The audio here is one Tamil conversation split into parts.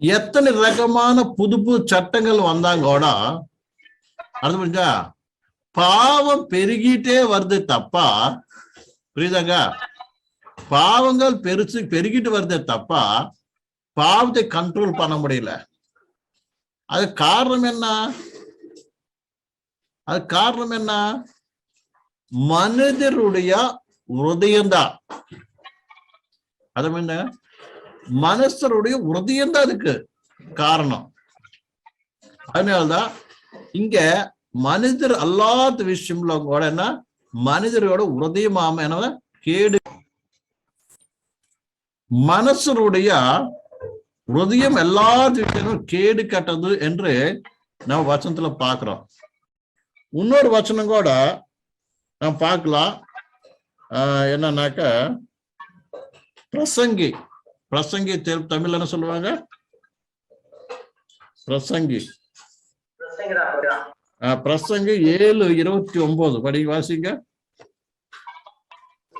எத்தனை ரகமான புது புது சட்டங்கள் வந்தாங்க கூட அது புரிஞ்சா பாவம் பெருகிட்டே வருது தப்பா? புரியுதாங்க பாவங்கள் பெருசு பெருகிட்டு வருதே தப்பா? பாவத்தை கண்ட்ரோல் பண்ண முடியல. அது காரணம் என்ன? அது காரணம் என்ன? மனிதருடைய உதயம்தான் அது என்ன மனசருடைய உறுதியம்தான் அதுக்கு காரணம். அதனாலதான் இங்க மனிதர் அல்லாத விஷயம்ல கூட என்ன? மனிதரோட உறுதியமாம என்ன கேடு. மனசருடைய உறுதியம் எல்லா விஷயமும் கேடு கட்டது என்று நம்ம வசனத்துல பாக்குறோம் இன்னொரு வசனம் கூட நம்ம பார்க்கலாம். ஆஹ் என்னன்னாக்க பிரசங்கி. பிரசங்கி தெ- தமிழ்ல என்ன சொல்லுவாங்க? பிரசங்கி. பிரசங்கி ஏழு இருபத்தி ஒன்பது படி வாசிங்க.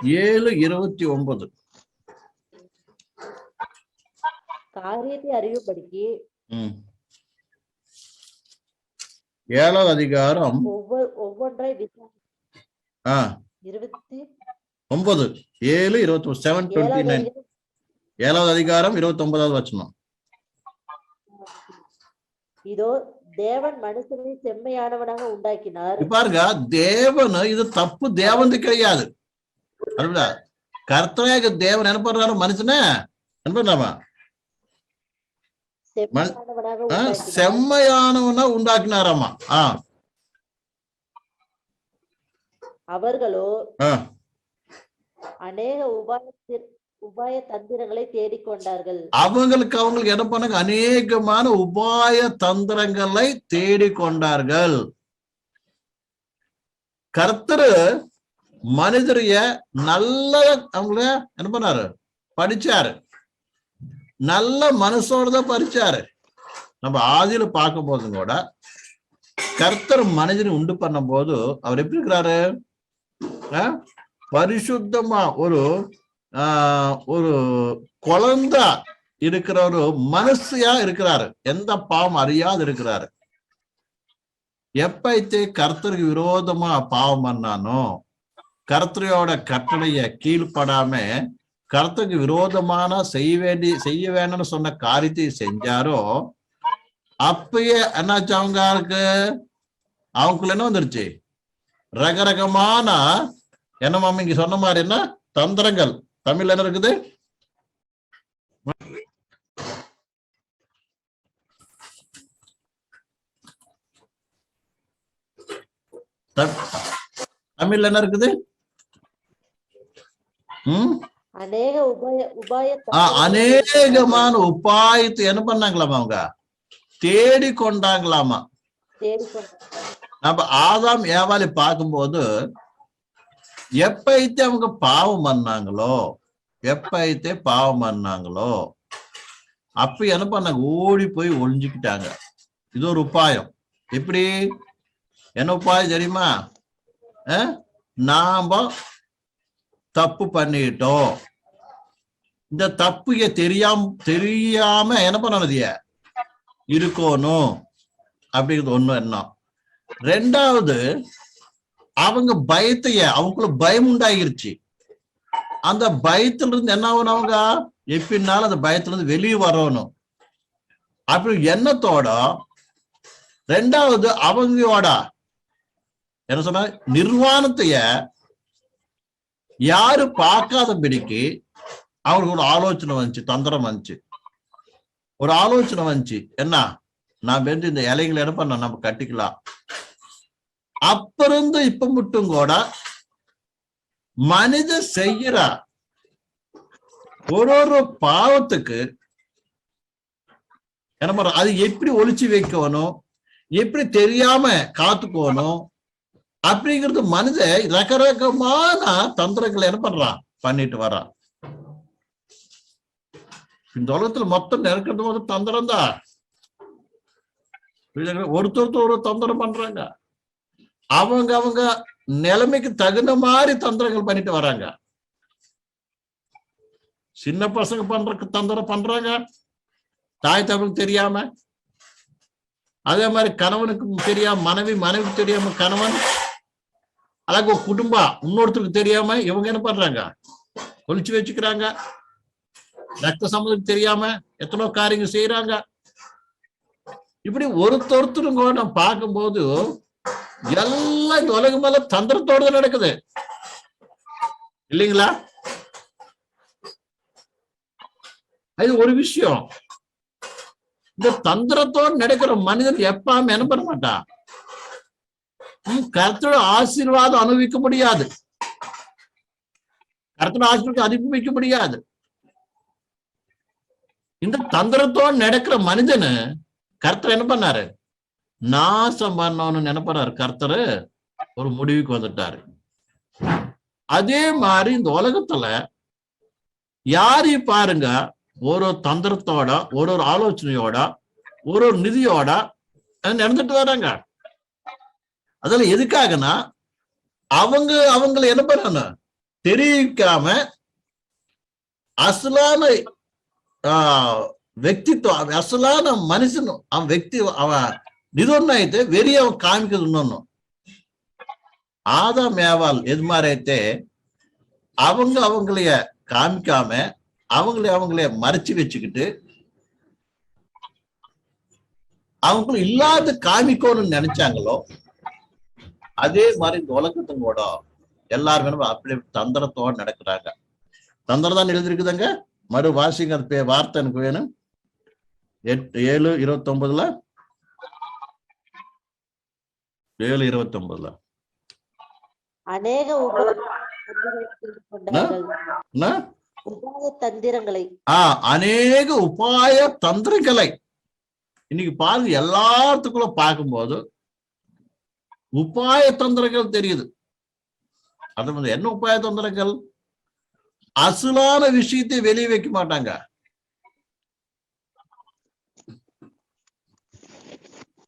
ஏழு இருபத்தி ஒன்பது காரியத்தை அறியும்படிக்கு ம். ஏழாவது அதிகாரம். ஒவ்வொரு ஒவ்வொன்றை இருபத்தி ஒன்பது ஏழு இருபத்தி செவன் டுவெண்ட்டி நைன் ஏழாவது அதிகாரம் இருபத்தி ஒன்பதாவது வச்சனம். இதோ தேவன் மனுஷனை செம்மையானவனாக உண்டாக்கினார். பாருங்க தேவன் இது தப்பு தேவன் கிடையாது. அதுல கர்த்தராக தேவன் என்ன பண்றாரு மனுஷனே என்ன பண்றாமா செம்மையானவனா உண்டாக்கினாராமா? ஆ. அவர்களோ அநேக உபாய உபாய தந்திரங்களை தேடிக்கொண்டார்கள். அவங்களுக்கு அவங்களுக்கு என்ன பண்ணாங்க? அநேகமான உபாய தந்திரங்களை தேடிக்கொண்டார்கள். கர்த்தரு மனிதரைய நல்ல அவங்கள என்ன பண்ணாரு? படிச்சாரு. நல்ல மனசோட தான் படிச்சாரு. நம்ம ஆதியில பார்க்கும் போதும் கூட கர்த்தர் மனிதனை உண்டு பண்ணும் போது அவர் எப்படி இருக்கிறாரு? பரிசுத்தமா ஒரு ஒரு குழந்தை இருக்கிற ஒரு மனசியா இருக்கிறாரு. எந்த பாவம் அறியாது இருக்கிறாரு. எப்பைத்தே கர்த்தருக்கு விரோதமா பாவம் பண்ணானோ கர்த்தரையோட கட்டளைய கீழ்ப்படாம கர்த்தருக்கு விரோதமான செய்ய வேண்டி செய்ய வேணும்னு சொன்ன காரியத்தை செஞ்சாரோ அப்பயே என்னாச்சு அவங்களுக்கு? அவங்களுக்குள்ள என்ன வந்துருச்சு? ரகரகமான என்ன மாமா இங்க சொன்ன மாதிரி என்ன? தந்திரங்கள். தமிழ்ல என்ன இருக்குது? தமிழ்ல என்ன இருக்குது? அநேகமான உபாயத்தை என்ன பண்ணாங்களாமா அவங்க? தேடி கொண்டாங்களாமா நம்ம ஆதாம் ஏவாளி பார்க்கும்போது எப்பைத்தே அவங்க பாவம் பண்ணாங்களோ எப்பைத்தே பாவம் பண்ணாங்களோ அப்ப என்ன பண்ணாங்க? ஓடி போய் ஒளிஞ்சுக்கிட்டாங்க. இது ஒரு உபாயம். எப்படி? என்ன உபாயம் தெரியுமா? நாம தப்பு பண்ணிட்டோம். இந்த தப்பு தெரியாம தெரியாம என்ன பண்ணணுதிய இருக்கணும். அப்படிங்கிறது ஒண்ணு எண்ணம். ரெண்டாவது அவங்க பயத்தைய அவங்களுக்குள்ள பயம் உண்டாகிருச்சு. அந்த பயத்துல இருந்து என்ன ஆகணும் அவங்க? எப்படினாலும் அந்த பயத்துல இருந்து வெளியே வரணும். அப்படி எண்ணத்தோட ரெண்டாவது அவங்களோட என்ன சொன்ன நிர்வாணத்தைய யாரு பார்க்காதபடிக்கு அவங்களுக்கு ஒரு ஆலோசனை வந்துச்சு தந்திரம் வந்துச்சு. ஒரு ஆலோசனை வந்துச்சு. என்ன? நான் வந்து இந்த இலைகளை என்ன பண்ண நம்ம கட்டிக்கலாம். அப்பிருந்து இப்ப மட்டும் கூட மனித செய்யற ஒரு ஒரு பாவத்துக்கு என்ன அது எப்படி ஒளிச்சு வைக்கணும்? எப்படி தெரியாம காத்துக்கணும்? அப்படிங்கிறது மனித ரகரகமான தந்திரங்களை என்ன பண்றான் பண்ணிட்டு வரான் இந்த உலகத்துல மொத்தம் நெருக்கிறது மொத்தம் தந்திரம் தான் ஒருத்தர் ஒரு தந்திரம் பண்றாங்க. அவங்க அவங்க நிலைமைக்கு தகுந்த மாதிரி தந்திரங்கள் பண்ணிட்டு வராங்க. சின்ன பசங்க பண்றதுக்கு தந்திரம் பண்றாங்க. தாய் தமிழ் தெரியாம. அதே மாதிரி கணவனுக்கு தெரியாம மனைவி மனைவிக்கு தெரியாம கணவன் அழகு குடும்பம் இன்னொருத்தருக்கு தெரியாம இவங்க என்ன பண்றாங்க? ஒளிச்சு வச்சுக்கிறாங்க. ரத்த சம்பந்தத்துக்கு தெரியாம எத்தனோ காரியங்கள் செய்யறாங்க இப்படி ஒருத்தொருத்தரும் கூட நான் பார்க்கும்போது எல்லாம் இந்த உலகம் மேல தந்திரத்தோட நடக்குது. இல்லைங்களா? அது ஒரு விஷயம். இந்த தந்திரத்தோடு நடக்கிற மனிதன் எப்பவுமே என்ன பண்ண மாட்டான் ம், ஆசீர்வாதம் அனுபவிக்க முடியாது. கருத்தோட ஆசீர்வாதம் அனுபவிக்க முடியாது. இந்த தந்திரத்தோடு நடக்கிற மனிதனு கர்த்தர் என்ன பண்ணாரு? நாசம் பண்ணணும்னு நினைப்படுறாரு. கர்த்தர் ஒரு முடிவுக்கு வந்துட்டாரு. அதே மாதிரி இந்த உலகத்துல யாரையும் பாருங்க. ஒரு ஒரு தந்திரத்தோட ஒரு ஒரு ஆலோசனையோட ஒரு ஒரு நிதியோட நடந்துட்டு வராங்க. அதுல எதுக்காகனா அவங்க அவங்களை என்ன பண்ணணும்? தெரிவிக்காம அசலான ஆஹ் வெக்தித்துவம் அசலான மனுஷனும் அவன் வெக்தி அவன் నిధున్న అయితే వెరీ அவன் காமிக்கிறது இன்னொன்னு ஆதாம் ஏவாள் எது மாதிரி అయితే அவங்க அவங்களைய காமிக்காம அவங்களே அவங்களே மறைச்சு வச்சுக்கிட்டு அவங்களும் இல்லாத காமிக்கணும்னு நினைச்சாங்களோ அதே மாதிரி இந்த உலகத்தும் கூட எல்லாருமே நம்ம அப்படி தந்திரத்தோட நடக்கிறாங்க தந்திரம் தான் எழுதிருக்குதுங்க மறு வாசிங்க அது பே- வார்த்தை எனக்கு வேணும் எட்டு ஏழு இருபத்தி ஒன்பதுல ஏழு இருபத்தி ஒன்பதுல அநேக உபாய தந்திரங்களை ஆஹ் அநேக உபாய தந்திரங்களை இன்னைக்கு பாருங்க எல்லாத்துக்குள்ள பார்க்கும்போது உபாய தந்திரங்கள் தெரியுது. அது வந்து என்ன உபாய தந்திரங்கள் அசலான விஷயத்தை வெளியே வைக்க மாட்டாங்க.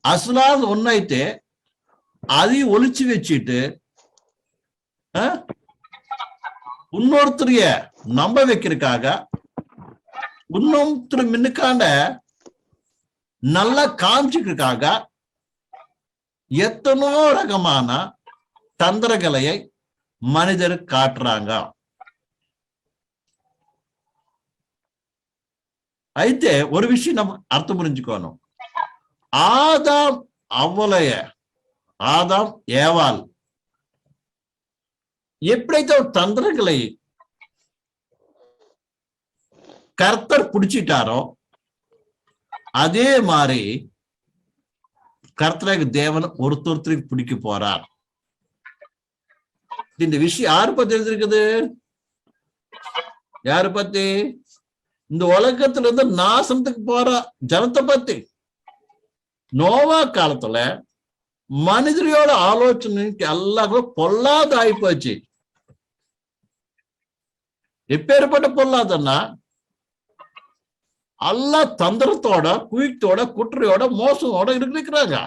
அசலான ஒன்னாயிட்டு అది ఒలిచి வச்சிட்டு ஆ? இன்னொருத்தரைய நம்ப வைக்கிறதுக்காக இன்னொருத்தர் மின்னுக்காண்ட நல்லா காமிச்சுக்கிறதுக்காக எத்தனோ ரகமான தந்திரகலையை மனிதர் காட்டுறாங்க అయితే ஒரு விஷயம் நம்ம அர்த்தம் புரிஞ்சுக்கணும் ஆதாம் ఆదాం ஏவால் ఎప్పుడైతే தந்திரங்களை கர்த்தர் பிடிச்சிட்டாரோ அதே மாதிரி கர்த்தராக தேவன் ஒருத்தொருத்தருக்கு பிடிக்க போறார். இந்த விஷயம் யாரு பத்தி எழுதிருக்குது யாரு பத்தி? இந்த உலகத்துல இருந்து நாசனத்துக்கு போற ஜனத்தை பத்தி. நோவா காலத்துல மனிதரையோட ஆலோசனைக்கு எல்லாம் கூட பொல்லாத ஆயிப்போச்சு எப்பேற்பட்ட பொல்லாதன்னா எல்லா தந்திரத்தோட குயித்தோட குற்றையோட மோசமோட இருக்கிறாங்க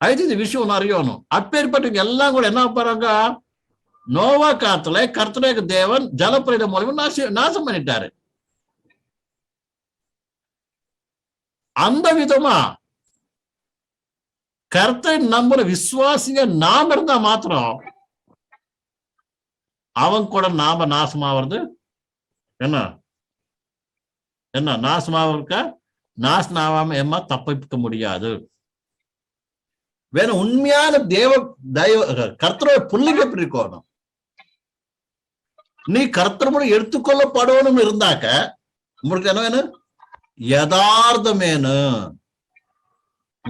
అయితే இந்த விஷயம் அறியணும் அப்பேற்பட்டவங்க எல்லாம் கூட என்ன போறாங்க நோவா காத்துல கர்த்தரேக தேவன் ஜலப்பிரத மூலமா நாச நாசம் பண்ணிட்டாரு அந்த விதமா கர்த்தை நம்புற விசுவாசிங்க நாம இருந்தா மாத்திரம் அவன் கூட நாம நாசமாவது என்ன என்ன நாசமாவதுக்க நாசம் ஆகாம ஏமா தப்பிக்க முடியாது வேணும் உண்மையான தேவ தெய்வ கர்த்தரோட புள்ளிங்க எப்படி இருக்கணும் நீ கர்த்தர் எடுத்துக்கொள்ளப்படணும் இருந்தாக்க உங்களுக்கு என்ன வேணும் யதார்த்தமேனு.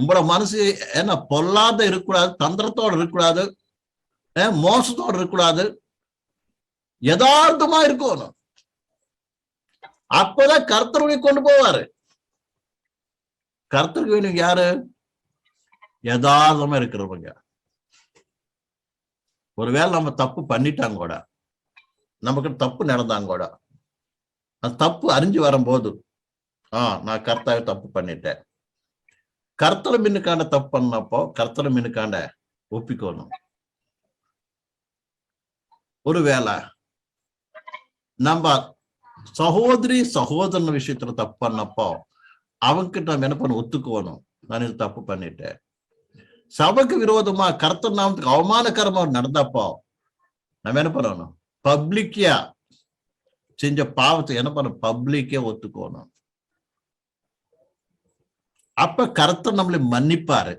உங்களோட மனசு என்ன பொல்லாத இருக்கக்கூடாது தந்திரத்தோட இருக்கக்கூடாது அஹ் மோசத்தோட இருக்கக்கூடாது. யதார்த்தமா இருக்கணும். அப்பதான் கர்த்தருடைய கொண்டு போவாரு. கர்த்தருக்கு வேணும் யாரு? யதார்த்தமா இருக்கிறவங்க. ஒருவேளை நம்ம தப்பு பண்ணிட்டாங்க கூட நமக்கு தப்பு நடந்தாங்க கூட அந்த தப்பு அறிஞ்சு வரும்போது ஆ நான் கர்த்தாவை தப்பு பண்ணிட்டேன். கர்த்தர மின்னுக்காண்ட தப்பு பண்ணப்போ கர்த்தர மின்னுக்காண்ட ஒப்பிக்கணும். ஒருவேளை நம்ம சகோதரி சகோதரன் விஷயத்துல தப்பு பண்ணப்போ அவங்கிட்ட நம்ம என்ன பண்ண ஒத்துக்குவணும் நான் இது தப்பு பண்ணிட்டேன். சபைக்கு விரோதமா கர்த்தர் நாமத்துக்கு அவமானகரமா நடந்தப்போ நம்ம என்ன பண்ணணும்? பப்ளிக்கியா செஞ்ச பாவத்தை என்ன பண்ண பப்ளிக்கே ஒத்துக்கணும். அப்ப கர்த்தர் நம்மளை மன்னிப்பாரு.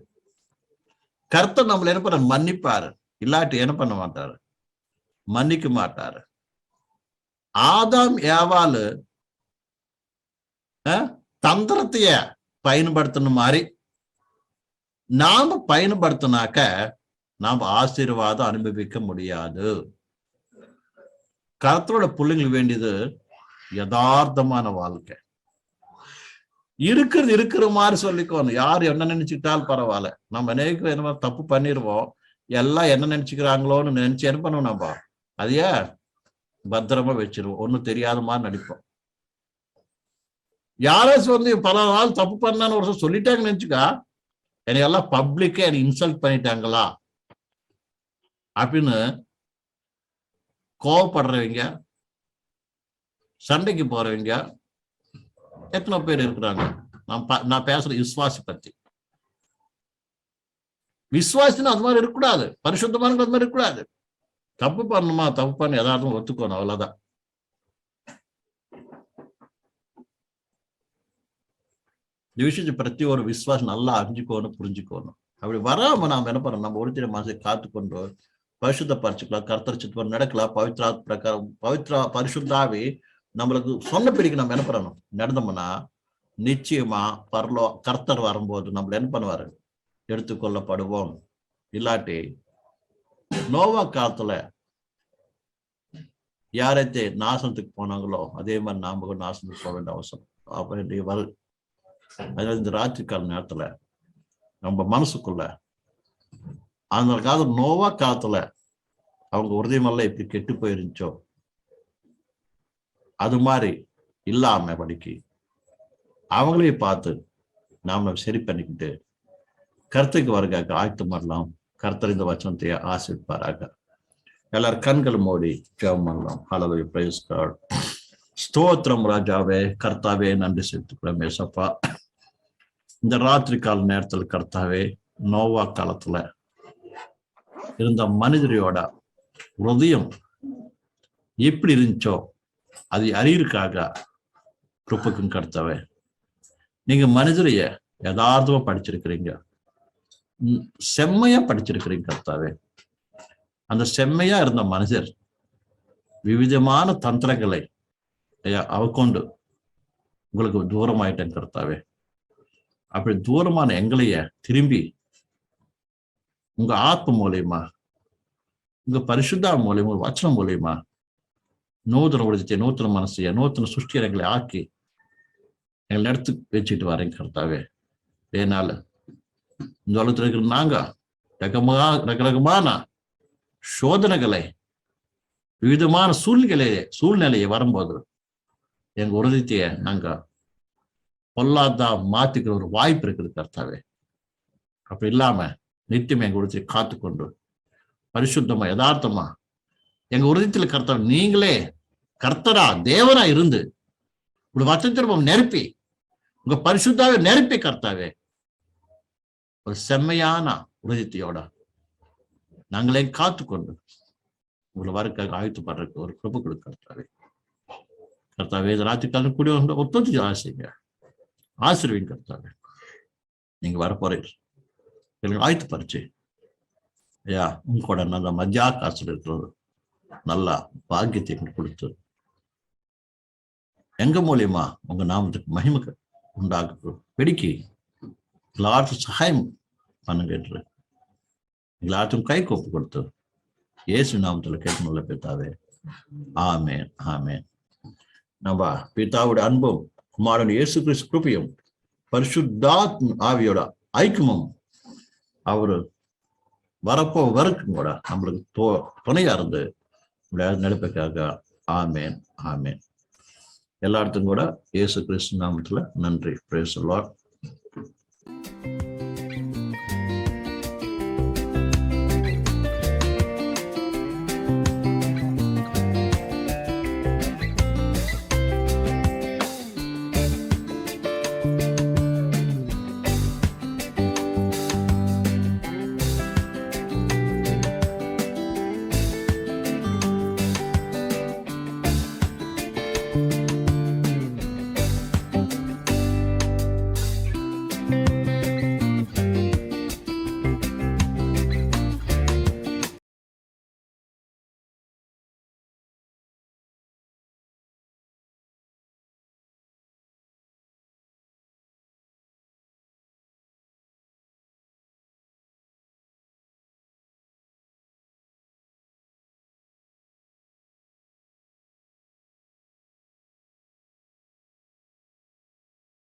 கர்த்தர் நம்மளை என்ன பண்ண மன்னிப்பாரு. இல்லாட்டி என்ன பண்ண மாட்டாரு? மன்னிக்க மாட்டாரு. ஆதாம் ஏவாலு தந்திரத்தைய பயன்படுத்தின மாதிரி நாம பயன்படுத்தினாக்க நாம் ஆசீர்வாதம் அனுபவிக்க முடியாது. கருத்தரோட பிள்ளைங்களுக்கு வேண்டியது யதார்த்தமான வாழ்க்கை. இருக்கிறது இருக்கிற மாதிரி சொல்லிக்கோணும். யார் என்ன நினைச்சுக்கிட்டாலும் பரவாயில்ல. நம்ம அநேக என்ன தப்பு பண்ணிடுவோம். எல்லாம் என்ன நினைச்சுக்கிறாங்களோன்னு நினைச்சு என்ன பண்ணுவோம் நம்ம? அதையே பத்திரமா வச்சிருவோம். ஒன்றும் தெரியாத மாதிரி நடிப்போம். யாராச்சும் வந்து பல நாள் தப்பு பண்ணான்னு ஒரு சொல்லிட்டாங்கன்னு நினைச்சுக்கா? என்னை எல்லாம் பப்ளிக்கே என்னை இன்சல்ட் பண்ணிட்டாங்களா? அப்படின்னு கோவப்படுறவங்க சண்டைக்கு போறவங்க எத்தனை பேர் இருக்கிறாங்க? நான் நான் பேசுற விசுவாசி பத்தி. விசுவாசின்னு அது மாதிரி இருக்கக்கூடாது. பரிசுத்தமான அது மாதிரி இருக்கக்கூடாது. தப்பு பண்ணணுமா? தப்பு பண்ணி. எதார்த்தம் ஒத்துக்கணும். அவ்வளவுதான். இந்த விஷயத்தை பற்றி ஒரு விசுவாசம் நல்லா அறிஞ்சுக்கணும் புரிஞ்சுக்கோணும். அப்படி வராம நாம என்ன பண்ணோம் நம்ம ஒருத்தர மனசை காத்துக்கொண்டு பரிசுத்த பரிச்சுக்கலாம் கர்த்தர் சித்தம் நடக்கலாம் பவித்ரா பிரகாரம் பவித்ரா பரிசுத்தாவே நம்மளுக்கு சொன்ன பிடிக்கு நம்ம என்ன பண்ணணும்? நடந்தோம்னா நிச்சயமா பரலோ கர்த்தர் வரும்போது நம்மள என்ன பண்ணுவாரு? எடுத்துக்கொள்ளப்படுவோம். இல்லாட்டி நோவா காலத்துல யாரைத்தே நாசனத்துக்கு போனாங்களோ அதே மாதிரி நாம கூட நாசனத்துக்கு போக வேண்டிய அவசரம் அப்படி வரு அதாவது இந்த ராத்திரி கால நேரத்துல நம்ம மனசுக்குள்ள அந்த காலத்துல நோவா காலத்துல அவங்க உறுதியமெல்லாம் எப்படி கெட்டு போயிருந்துச்சோ அது மாதிரி இல்லாம படிக்கு அவங்களையும் பார்த்து நாம சரி பண்ணிக்கிட்டு கருத்துக்கு வருகாக்க ஆயத்து மாறலாம். கருத்தறிந்த இந்த வச்சனத்தை ஆசிரிப்பாராக எல்லாரும் கண்கள் மூடி ஜெபம் பண்ணலாம். ஹalleluya பிரைஸ் கார்டு ஸ்தோத்திரம் ராஜாவே கர்த்தாவே நன்றி செலுத்துக்கிறோம் ஏசப்பா. இந்த ராத்திரி கால நேரத்தில் கர்த்தாவே நோவா காலத்துல இருந்த மனிதரையோட ஹயம் எப்படி இருந்துச்சோ அது அறியிருக்காக கிருப்புக்கும் கர்த்தாவே. நீங்க மனிதரைய யதார்த்தமா படிச்சிருக்கிறீங்க. செம்மையா படிச்சிருக்கிறீங்க கர்த்தாவே. அந்த செம்மையா இருந்த மனுஷர் விவிதமான தந்திரங்களை அவக்கொண்டு உங்களுக்கு தூரமாயிட்டேன் கர்த்தாவே. அப்படி தூரமான எங்களைய திரும்பி உங்க ஆத்ம மூலியமா உங்க பரிசுத்தா மூலியமா வச்சனம் மூலியமா நூதன உறுதித்தை நூத்தன மனசைய நூத்தன சுஷ்டி எங்களை ஆக்கி எங்களை எடுத்து வச்சுட்டு வரேன் கர்த்தாவே. ஏனால இந்த உலகத்தில் இருக்கிற நாங்க ரகமா ரகரகமான சோதனைகளை விவிதமான சூழ்நிலையை சூழ்நிலையை வரும்போது எங்க உறுதித்தைய நாங்க பொல்லாதா மாத்திக்கிற ஒரு வாய்ப்பு இருக்குது கர்த்தாவே. அப்படி இல்லாம நித்தியம் எங்க உறுதியை காத்துக்கொண்டு பரிசுத்தமா யதார்த்தமா எங்க உறுதித்துல கர்த்தர் நீங்களே கர்த்தரா தேவனா இருந்து உங்க வச்சத்திருப்பம் நெருப்பி உங்க பரிசுத்தாவே நெருப்பி கர்த்தாவே. ஒரு செம்மையான உறுதித்தையோட நாங்களே காத்துக்கொண்டு உங்களை வரக்காக ஆயுத்து படுறதுக்கு ஒரு கிருப்பு கொடுக்க கர்த்தாவே. கர்த்தாவே இது ராத்திரிக்காலம் கூடிய ஒத்துழைச்சு ஆசைங்க. ஆசிர்வீங்க கர்த்தாவே. நீங்க வரப்போறீங்க எங்களுக்கு ஆயத்து பறிச்சு ஐயா உங்களோட நல்ல மஜா காசுல இருக்கிறது நல்லா பாக்கியத்தை கொடுத்து எங்க மூலியமா உங்க நாமத்துக்கு மகிமை உண்டாக்கு பிடிக்கி எல்லாருக்கும் சகாயம் பண்ணுங்க என்று. எல்லாருக்கும் கை கோப்பு கொடுத்து இயேசு நாமத்துல கேட்டு நல்ல ஆமேன் ஆமேன். நம்ம பிதாவோட அன்பும் குமாரன் இயேசு கிறிஸ்து கிருபையும் பரிசுத்தாத் ஆவியோட ஐக்கியமும் அவரு வரப்போ வரக்கும் கூட நம்மளுக்கு தோ துணையா இருந்து நடப்புக்காக ஆமேன் ஆமேன். எல்லா இடத்துக்கும் கூட இயேசு கிறிஸ்து நாமத்துல நன்றி. பிரேஸ்